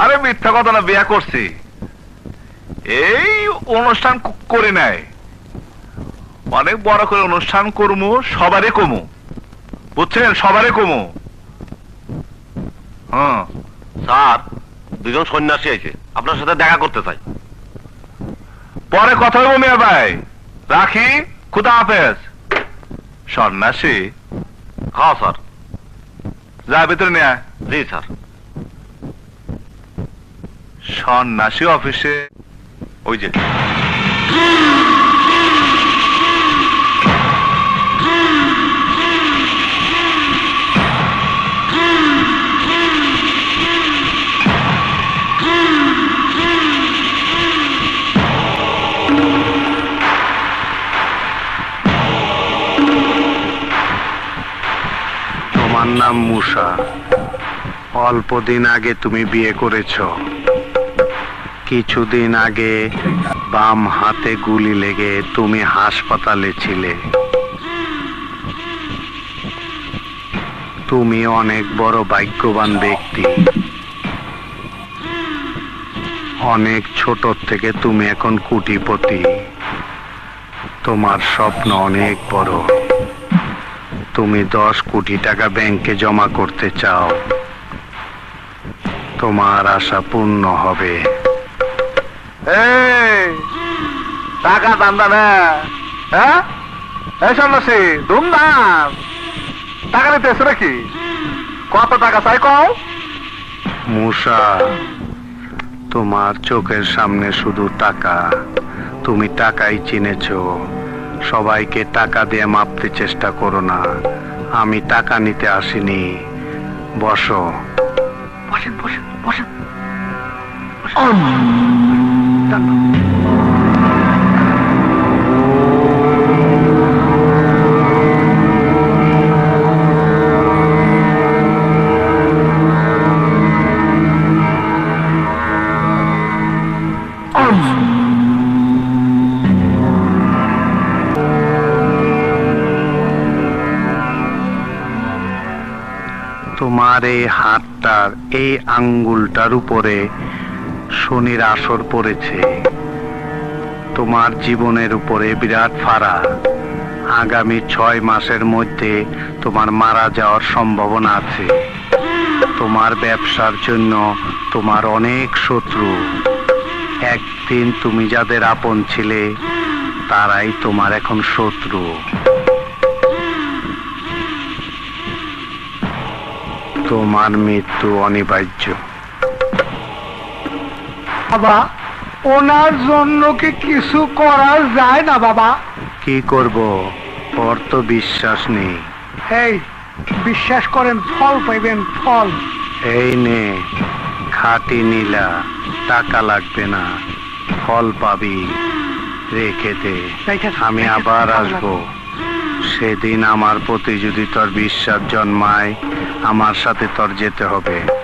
আরে মিথ্যা কথা না বিয়া করছি। এই অনুষ্ঠান করে নেয় অনেক বড় করে অনুষ্ঠান করমু সবারই কমু। বুঝছেন? সবারই কমু। হ্যাঁ। স্যার দুজন সন্ন্যাসী আছে। আপনার সাথে দেখা করতে চাই। পরে কথা বলব মিয়া ভাই। রাখি? খুদা হাফেজ। সন্ন্যাসী? হ্যাঁ স্যার। যা ভিতরে নিয়ে জি স্যার। সন্ন্যাসী অফিসে। ওই যে। তোমার নাম মুসা। অল্প দিন আগে তুমি বিয়ে করেছ। কিছুদিন আগে বাম হাতে গুলি লেগে তুমি হাসপাতালে ছিলে। তুমি অনেক বড় ভাগ্যবান ব্যক্তি। অনেক ছোট থেকে তুমি এখন কুটিপতি। তোমার স্বপ্ন অনেক বড়। তুমি দশ কোটি টাকা ব্যাংকে জমা করতে চাও। তোমার আশা পূর্ণ হবে। টাকা দান্দা না হ্যাঁ? এই সন্ন্যাসী ধুমধাম। টাকা নিতে এসে নাকি? কত টাকা চাই কও? মূষা তোমার চোখের সামনে শুধু টাকা। তুমি টাকাই চিনেছ। সবাইকে টাকা দিয়ে মাপতে চেষ্টা করো না। আমি টাকা নিতে আসিনি। বসো। বসেন বসেন বসেন। তোমার এই হাতটার এই আঙ্গুলটার উপরে শনির আসর পড়েছে। তোমার জীবনের উপরে বিরাট ফাড়া আগামী ছয় মাসের মধ্যে তোমার মারা যাওয়ার সম্ভাবনা আছে। তোমার ব্যবসার জন্য তোমার অনেক শত্রু। একদিন তুমি যাদের আপন ছিলে, তারাই তোমার এখন শত্রু। তোমার মৃত্যু অনিবার্য। বাবা ওনার জন্য কি কিছু করা যায় না বাবা? কি করব? ওর তো বিশ্বাস নেই। এই বিশ্বাস করেন ফল পাইবেন ফল। এই নে খাটি নীলা টাকা লাগবে না ফল পাবি রেখে দে। আমি আবার আসব। সেদিন আমার প্রতি যদি তোর বিশ্বাস জন্মায় আমার সাথে তোর যেতে হবে।